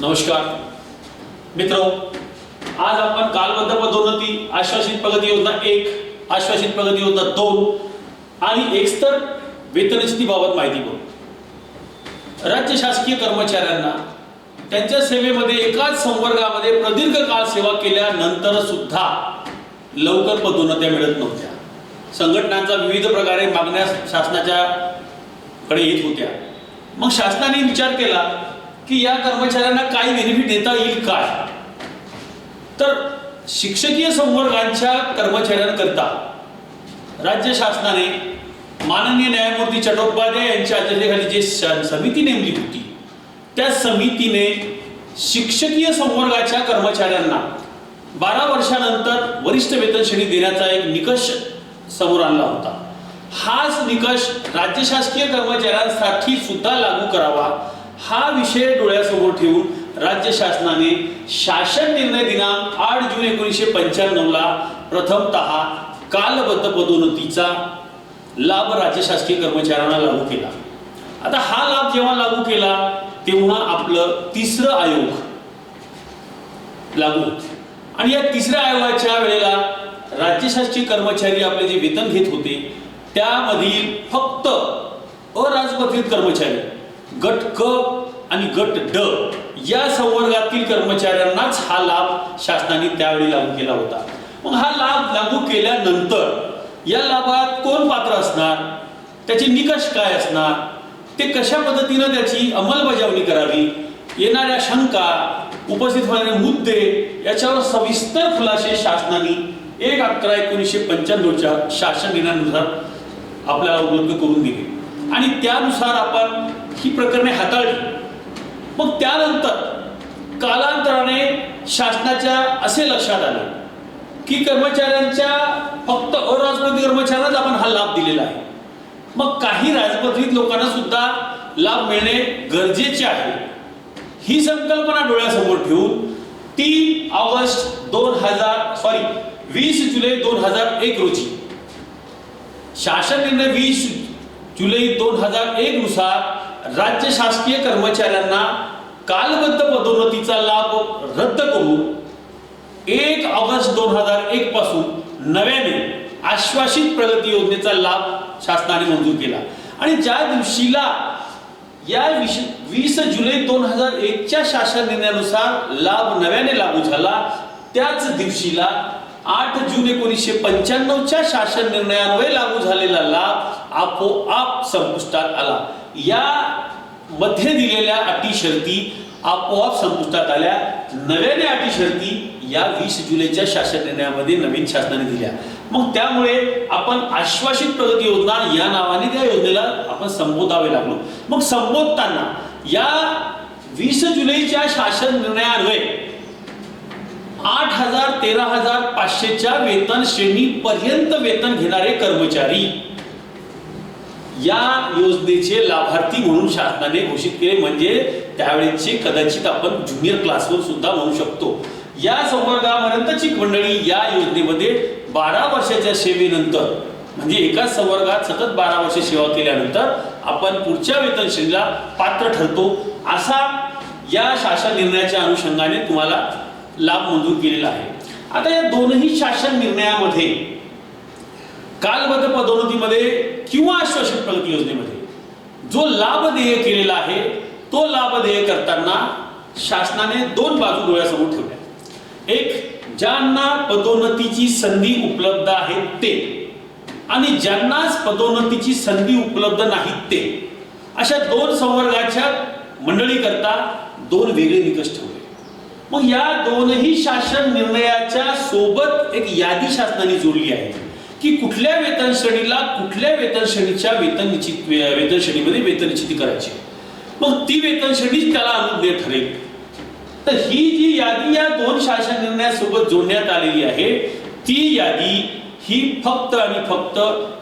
नमस्कार. मित्र आज आपण कालबद्ध पदोन्नती आश्वासित प्रगती योजना एक आश्वासित प्रगती योजना दोन आणि एकस्तर वेतनस्थितीबाबत माहिती करू राज्य शासकीय कर्मचाऱ्यांना त्यांच्या सेवेमध्ये एकाच संवर्गामध्ये प्रदीर्घ काळ सेवा केल्यानंतर सुद्धा लवकर पदोन्नत्या मिळत नव्हत्या. संघटनांचा विविध प्रकारे मागण्या शासनाच्या कडे येत होत्या. मग शासनाने विचार केला की या कर्मचाऱ्यांना काही बेनिफिट देता येईल काय? तर शिक्षकीय संवर्गांच्या कर्मचाऱ्यांकरता राज्य शासनाने माननीय न्यायमूर्ती चट्टोपाध्याय यांच्या अध्यक्षतेखाली जे समिती नेमली होती त्या समितीने शिक्षकीय संवर्गाच्या कर्मचाऱ्यांना बारा वर्षानंतर वरिष्ठ वेतन श्रेणी देण्याचा एक निकष समोर आणला होता. हाच निकष राज्य शासकीय कर्मचाऱ्यांसाठी सुद्धा लागू करावा हा विषय डोळ्यासमोर ठेवून राज्य शासनाने शासन निर्णय दिनांक आठ जून एकोणीसशे पंच्याण्णवला प्रथमतः कालबद्ध पदोन्नतीचा लाभ राज्य शासकीय कर्मचाऱ्यांना लागू केला. आता हा लाभ जेव्हा लागू केला तेव्हा आपलं तिसरं आयोग लागू होते. आणि या तिसऱ्या आयोगाच्या वेळेला राज्य शासकीय कर्मचारी आपले जे वेतन घेत होते त्यामधील फक्त अराजपत्रित कर्मचारी गट क आणि गट ड या संवर्गातील कर्मचाऱ्यांनाच हा लाभ शासनाने त्यावेळी लागू केला होता. मग हा लाभ लागू केल्यानंतर या लाभात कोण पात्र असणार? त्याचे निकष काय असणार? ते कशा पद्धतीनं त्याची अंमलबजावणी करावी? येणाऱ्या शंका उपस्थित होणारे मुद्दे याच्यावर सविस्तर खुलासे शासनाने एक अकरा एकोणीसशे पंच्याण्णवच्या शासन दिनानुसार आपल्याला उपलब्ध करून दिले. आणि त्यानुसार आपण ही प्रकरणे हाताळली. मग त्यानंतर कालांतराने शासनाच्या असे लक्षात आले की कर्मचाऱ्यांच्या फक्त अराजपत्रित कर्मचाऱ्यांनाच आपण हा लाभ दिलेला आहे. मग काही राजपत्रित लोकांना सुद्धा लाभ मिळणे गरजेचे आहे. ही संकल्पना डोळ्यासमोर ठेवून तीन ऑगस्ट दोन हजार सॉरी वीस जुलै दोन हजार एक रोजी. शासन निर्णय वीस जुलै दोन हजार एक नुसार राज्य शासकीय कर्मचाऱ्यांना कालबद्ध पदोन्नतीचा लाभ रद्द करून एक ऑगस्ट दोन हजार एक पासून नव्याने आश्वासित प्रगती योजनेचा लाभ शासनाने मंजूर केला. आणि ज्या दिवशीला या विश वीस जुलै दोन हजार एकच्या शासन निर्णयानुसार लाभ नव्याने लागू झाला त्याच दिवशीला आठ जून एकोणीसशे पंच्याण्णवच्या शासन निर्णयान्वये लागू झालेला लाभ आपोआप संपुष्टात आला. या मध्ये दिलेल्या अटी शर्ती आपोआप संपुष्टात आल्या. नव्याने अटी शर्ती या वीस जुलैच्या शासन निर्णयामध्ये नवीन शासनाने दिल्या. मग त्यामुळे आपण आश्वासित प्रगती योजना या नावाने त्या योजनेला आपण संबोधावे लागलो. मग संबोधताना या वीस जुलैच्या शासन निर्णयान्वये आठ हजार तेरा हजार पाचशेच्या वेतन श्रेणी पर्यंत वेतन घेणारे कर्मचारी या योजनेचे लाभार्थी म्हणून शासनाने घोषित केले. म्हणजे त्यावेळेचे कदाचित आपण ज्युनियर क्लासवर सुद्धा म्हणू शकतो. या संवर्गापर्यंतची मंडळी या योजनेमध्ये बारा वर्षाच्या सेवेनंतर म्हणजे एकाच संवर्गात सतत बारा वर्ष सेवा केल्यानंतर आपण पुढच्या वेतन श्रेणीला पात्र ठरतो. असा या शासन निर्णयाच्या अनुषंगाने तुम्हाला लाभ मंजूर केलेला आहे. आता या दोनही शासन निर्णयामध्ये कालबद्ध पदोन्नतीमध्ये किंवा आश्वासित प्रगती योजनेमध्ये. जो लाभ देय केलेला आहे तो लाभ देय करताना शासनाने दोन बाजू डोळ्यासमोर ठेवल्या. एक ज्यांना पदोन्नतीची संधी उपलब्ध आहे ते. आणि ज्यांनाच पदोन्नतीची संधी उपलब्ध नाही ते. अशा दोन संवर्गाच्या मंडळी करता दोन वेगळे निकष ठेवले. मग या दोनही शासन निर्णयाच्या सोबत एक यादी शासनाने जोडली आहे. की कुठल्या वेतन श्रेणीला कुठल्या वेतन श्रेणीच्या वेतन निश्चित वेतन श्रेणीमध्ये वेतन निश्चिती करायची? मग ती वेतन श्रेणी त्याला अनुज्ञ ठरेल. तर ही जी यादी या दोन शासन निर्णयासोबत जोडण्यात आलेली आहे ती यादी ही फक्त आणि फक्त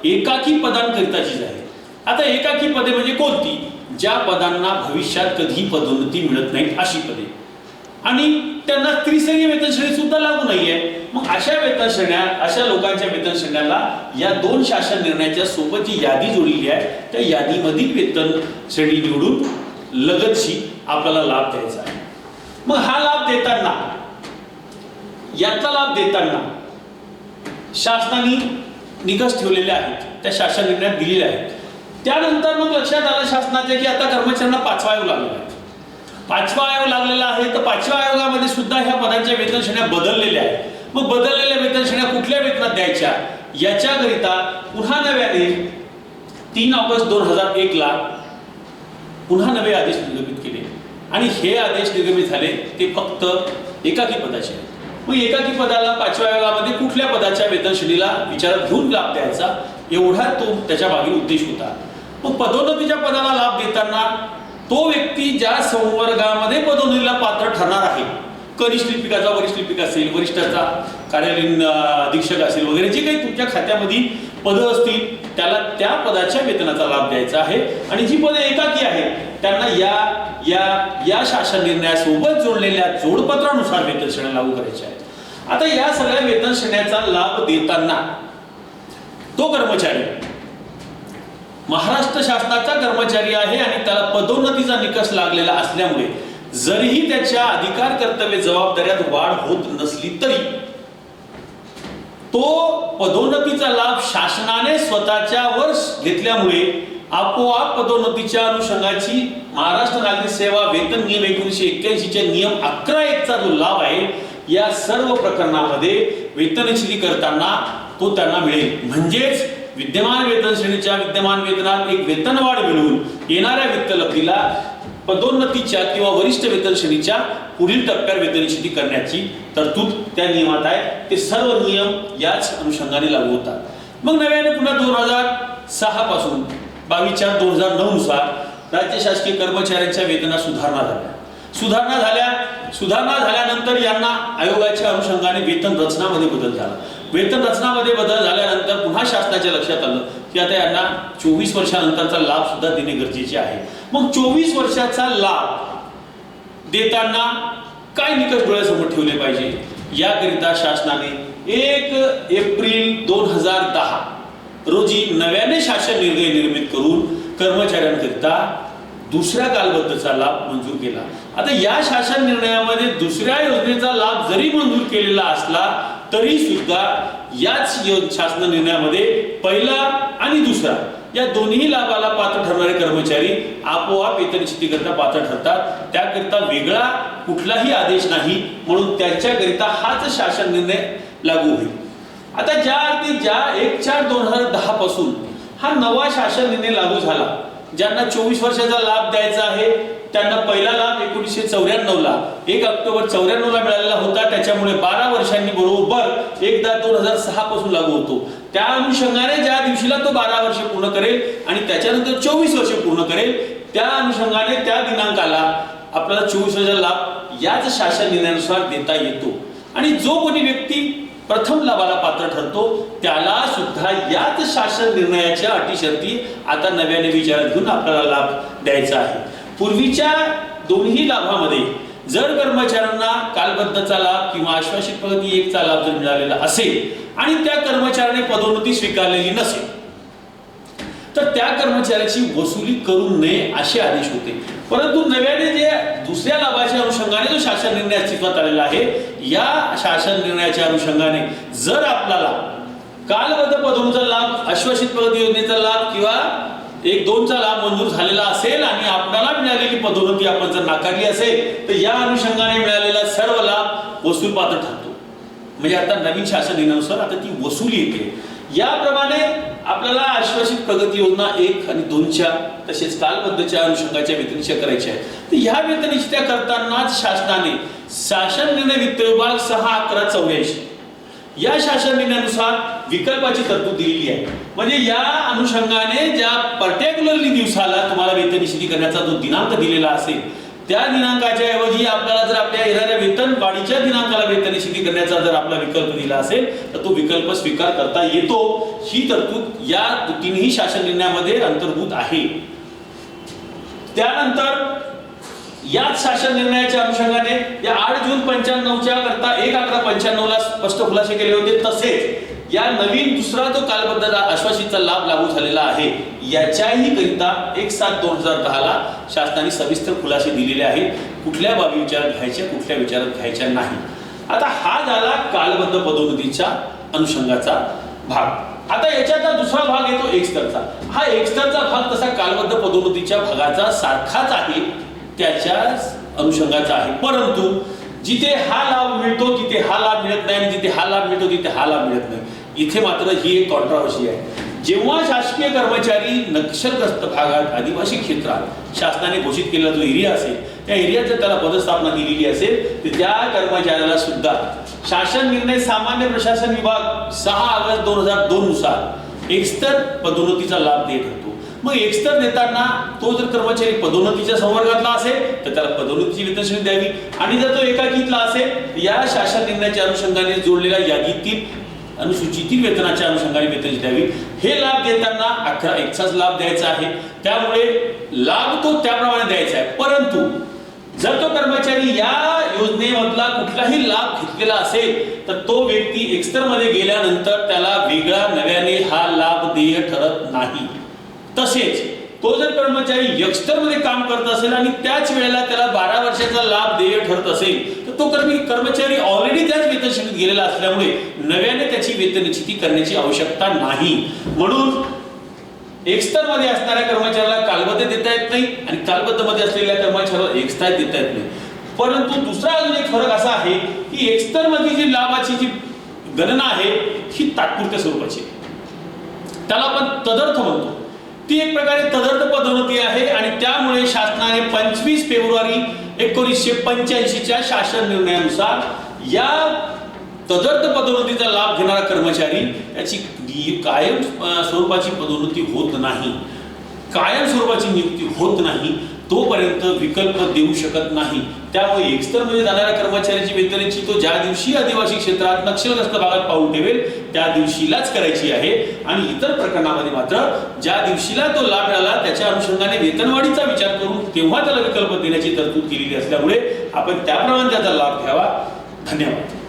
एकाकी पदांकरिताचीच आहे. आता एकाकी पदे म्हणजे कोणती? ज्या पदांना भविष्यात कधीही पदोन्नती मिळत नाहीत अशी पदे. आणि त्यांना त्रिस्तरीय वेतन श्रेणी सुद्धा लागू नाहीये. मग अशा वेतन श्रेण्या अशा लोकांच्या वेतन श्रेण्याला या दोन शासन निर्णयाच्या सोबत जी यादी जोडलेली आहे. त्या यादीमधील वेतन श्रेणी निवडून लगतशी आपल्याला लाभ द्यायचा आहे. मग हा लाभ देताना याचा लाभ देताना शासनाने निकष ठेवलेले आहेत. त्या शासन निर्णयात दिलेले आहेत. त्यानंतर मग लक्षात आलं शासनाच्या की आता कर्मचाऱ्यांना पाचवायला लागलं पाचवा आयोग लागलेला आहे. तर पाचव्या आयोगामध्ये सुद्धा ह्या पदांच्या वेतन श्रेण्या बदललेल्या आहेत. मग बदललेल्या वेतन श्रेण्या कुठल्या वेतनात द्यायच्या? याच्याकरिता पुन्हा नव्याने तीन ऑगस्ट दोन हजार एक ला पुन्हा नवे आदेश निर्गमित केले. आणि हे आदेश निर्गमित झाले ते फक्त एकाकी पदाचे. आहेत मग एकाकी पदाला पाचव्या आयोगामध्ये कुठल्या पदाच्या वेतन श्रेणीला विचारात घेऊन लाभ द्यायचा? एवढा तो त्याच्या मागील उद्देश होता. मग पदोन्नतीच्या पदाला लाभ देताना तो व्यक्ती ज्या संवर्गामध्ये पदोन्नतीला पात्र ठरणार आहे कनिष्ठ लिपिकाचा वरिष्ठ लिपिक असेल वरिष्ठाचा कार्यालयीन अधीक्षक असेल वगैरे जे काही तुमच्या खात्यामध्ये पदं असतील त्याला त्या पदाच्या वेतनाचा लाभ द्यायचा आहे. आणि जी पदे एकाकी आहेत त्यांना या या या शासन निर्णयासोबत जोडलेल्या जोडपत्रानुसार वेतन श्रेण्या लागू करायच्या आहेत. आता या सगळ्या वेतन श्रेण्याचा लाभ देताना तो कर्मचारी महाराष्ट्र शासनाचा कर्मचारी आहे आणि त्याला पदोन्नतीचा निकष लागलेला असल्यामुळे जरीही त्याच्या अधिकार कर्तव्य जबाबदाऱ्यात वाढ होत नसली तरी तो पदोन्नतीचा लाभ शासनाने स्वतःच्या वर घेतल्यामुळे आपोआप पदोन्नतीच्या अनुषंगाची महाराष्ट्र नागरिक सेवा वेतन नियम एकोणीशे एक्क्याऐंशीच्या नियम अकरा एकचा जो लाभ आहे या सर्व प्रकरणामध्ये वेतन करताना तो त्यांना मिळेल. म्हणजेच विद्यमान वेतन श्रेणीच्या विद्यमान वेतनात एक वेतनवाढ मिळवून येणाऱ्या वित्त लब्धीला पदोन्नतीच्या किंवा वरिष्ठ वेतन श्रेणीच्या पुढील टप्प्यावर वेतन निश्चिती करण्याची तरतूद त्या नियमात आहे. ते सर्व नियम याच अनुषंगाने लागू होतात. मग नव्याने पुन्हा दोन हजार सहा पासून बावीस चार दोन हजार नऊ नुसार राज्य शासकीय कर्मचाऱ्यांच्या वेतनात सुधारणा झाल्या. सुधारणा झाल्या. सुधारणा झाल्यानंतर यांना आयोगाच्या अनुषंगाने वेतन रचनामध्ये बदल झाला. वेतन रचनामध्ये बदल झाल्यानंतर पुन्हा शासनाच्या लक्षात आलं की आता यांना चोवीस वर्षानंतरचा लाभ सुद्धा देणे गरजेचे आहे. मग चोवीस वर्षाचा लाभ देताना काय निकष डोळ्यासमोर ठेवले पाहिजे? याकरिता शासनाने एक एप्रिल दोन हजार दहा रोजी नव्याने शासन निर्णय निर्मित करून कर्मचाऱ्यांकरिता दुसऱ्या कालबद्धचा लाभ मंजूर केला. आता या शासन निर्णयामध्ये दुसऱ्या योजनेचा लाभ जरी मंजूर केलेला असला तरी सुद्धा याच शासन निर्णयामध्ये पहिला आणि दुसरा या दोन्ही लाभाला पात्र ठरणारे कर्मचारी आपोआप वेतन पात्र ठरतात. त्याकरिता वेगळा कुठलाही आदेश नाही म्हणून त्यांच्याकरिता हाच शासन निर्णय लागू होईल. आता ज्या अर्थी ज्या एक चार दोन हजार दहा पासून हा नवा शासन निर्णय लागू झाला ज्यांना चोवीस वर्षाचा लाभ द्यायचा आहे त्यांना पहिला लाभ एकोणीसशे चौऱ्याण्णवला एक ऑक्टोबर चौऱ्याण्णवला मिळालेला होता. त्याच्यामुळे बारा वर्षांनी बरोबर एकदा दोन हजार सहा पासून लागू होतो. त्या अनुषंगाने ज्या दिवशीला तो बारा वर्ष पूर्ण करेल आणि त्याच्यानंतर चोवीस वर्ष पूर्ण करेल त्या अनुषंगाने त्या दिनांकाला आपल्याला चोवीस वर्षाचा लाभ याच शासन निर्णयानुसार देता येतो. आणि जो कोणी व्यक्ती प्रथम लाभाला पात्र ठरतो त्याला सुद्धा याच शासन निर्णयाच्या अटी शर्ती आता नव्याने विचारात घेऊन आपल्याला लाभ द्यायचा आहे. पूर्वीच्या दोन्ही लाभामध्ये जर कर्मचाऱ्यांना कालबद्धचा लाभ किंवा आश्वासित पद्धती एकचा लाभ जर मिळालेला असेल आणि त्या कर्मचाऱ्याने पदोन्नती स्वीकारलेली नसेल तर त्या कर्मचाऱ्याची वसुली करू नये असे आदेश होते. परंतु नव्याने जे दुसऱ्या लाभाच्या अनुषंगाने जो शासन निर्णय अस्तित्वात आलेला आहे या शासन निर्णयाच्या अनुषंगाने जर आपल्याला कालबद्ध पदोन्नतीचा लाभ आश्वासित प्रगती योजनेचा लाभ किंवा एक दोनचा लाभ मंजूर झालेला असेल आणि आपल्याला मिळालेली पदोन्नती आपण जर नाकारली असेल तर या अनुषंगाने मिळालेला सर्व लाभ वसूल पात्र ठरतो. म्हणजे आता नवीन शासन आता ती वसुली येते. याप्रमाणे आपल्याला आश्वासित प्रगती योजना एक आणि दोनच्या तसेच कालबद्धच्या अनुषंगाच्या वेतनिश्चय करायच्या आहेत तर ह्या वेतनिष्ठ्या करतानाच शासनाने शासन निर्णय वित्त विभाग सहा अकरा चौऱ्याऐंशी. या शासन निर्णयानुसार विकल्पाची तरतूद दिलेली आहे. म्हणजे या अनुषंगाने ज्या पर्टिक्युलरली दिवसाला तुम्हाला वेतन निश्चिती करण्याचा जो दिनांक दिलेला असेल त्या दिनांकाच्या ऐवजी आपल्याला जर आपल्या येणाऱ्या वेतन वाढीच्या दिनांकाला वेतन निश्चिती करण्याचा जर आपला विकल्प दिला असेल तर तो विकल्प स्वीकार करता येतो. ही तरतूद या तिन्ही शासन निर्णयामध्ये अंतर्भूत आहे. त्यानंतर याच शासन निर्णयाच्या अनुषंगाने या आठ जून पंच्याण्णवच्या करता एक अकरा पंच्याण्णवला स्पष्ट खुलासे केले होते. तसेच या नवीन दुसरा जो कालबद्ध आश्वासीचा लाभ लागू झालेला आहे याच्याही करिता एक सात दोन हजार दहाला शासनाने सविस्तर खुलासे दिलेले आहेत. कुठल्या बाबी विचारात घ्यायच्या कुठल्या विचारात घ्यायच्या नाही. आता हा झाला कालबद्ध पदोन्नतीच्या अनुषंगाचा भाग. आता याच्यातला दुसरा भाग येतो एक्स्टरचा हा एक्स्टरचा भाग तसा कालबद्ध पदोन्नतीच्या भागाचा सारखाच आहे त्याच्या अनुषंगाचा आहे. परंतु जिथे हा लाभ मिळतो तिथे हा लाभ मिळत नाही आणि जिथे हा लाभ मिळतो तिथे हा लाभ मिळत नाही. इथे मात्र ही एक कॉन्ट्रावर्सी आहे. जेव्हा शासकीय कर्मचारी नक्षलग्रस्त भागात आदिवासी क्षेत्रात शासनाने घोषित केलेला जो एरिया असेल त्या एरियात जर त्याला पदस्थापना दिलेली असेल तर त्या कर्मचाऱ्याला सुद्धा शासन निर्णय सामान्य प्रशासन विभाग सहा ऑगस्ट दोन हजार दोन नुसार एकस्तर पदोन्नतीचा लाभ देत होतो. मग एक्स्टर देताना तो जर कर्मचारी पदोन्नतीच्या संवर्गातला असेल तर त्याला पदोन्नतीची वेतनश्रेणी द्यावी. आणि जर तो एकाकीतला असेल या शासन निर्णयाच्या अनुषंगाने जोडलेल्या यादीतील अनुसूचितील वेतनाच्या अनुषंगाने वेतन द्यावी. हे लाभ देताना अकरा एकचाच लाभ द्यायचा आहे. त्यामुळे लाभ तो त्याप्रमाणे द्यायचा आहे. परंतु जर तो कर्मचारी या योजनेमधला कुठलाही लाभ घेतलेला असेल तर तो व्यक्ती एक्स्टरमध्ये गेल्यानंतर त्याला वेगळा नव्याने हा लाभ देय ठरत नाही. तसेच तो जर कर्मचारी यक्स्टरमध्ये काम करत असेल आणि त्याच वेळेला त्याला बारा वर्षाचा लाभ देय ठरत असेल तर तो कर्मी कर्मचारी ऑलरेडी त्याच वेतन गेलेला असल्यामुळे नव्याने त्याची वेतन करण्याची आवश्यकता नाही. म्हणून एक्स्टरमध्ये असणाऱ्या कर्मचाऱ्याला कालबद्ध देता येत नाही आणि कालबद्धमध्ये असलेल्या कर्मचाऱ्याला एक्स्ट्रा देता येत नाही. परंतु दुसरा अजून एक फरक असा आहे की एक्स्टरमध्ये जी लाभाची जी गणना आहे ही तात्पुरत्या स्वरूपाची त्याला आपण तदर्थ म्हणतो. ती एक प्रकारे तदर्थ पदोन्नती आहे आणि त्यामुळे शासनाने पंचवीस फेब्रुवारी एकोणीसशे पंच्याऐंशीच्या शासन निर्णयानुसार या तदर्थ पदोन्नतीचा लाभ घेणारा कर्मचारी त्याची कायम स्वरूपाची पदोन्नती होत नाही. कायम स्वरूपाची नियुक्ती होत नाही. तोपर्यंत विकल्प देऊ शकत नाही. त्यामुळे एक्स्टरमध्ये जाणाऱ्या कर्मचाऱ्याची वेतनाची तो ज्या दिवशी आदिवासी क्षेत्रात नक्षलग्रस्त भागात पाऊल ठेवेल त्या दिवशीलाच करायची आहे. आणि इतर प्रकरणामध्ये मात्र ज्या दिवशीला तो लाभ मिळाला त्याच्या अनुषंगाने वेतनवाढीचा विचार करून तेव्हा त्याला विकल्प देण्याची तरतूद केलेली असल्यामुळे आपण त्याप्रमाणे त्याचा लाभ घ्यावा. धन्यवाद.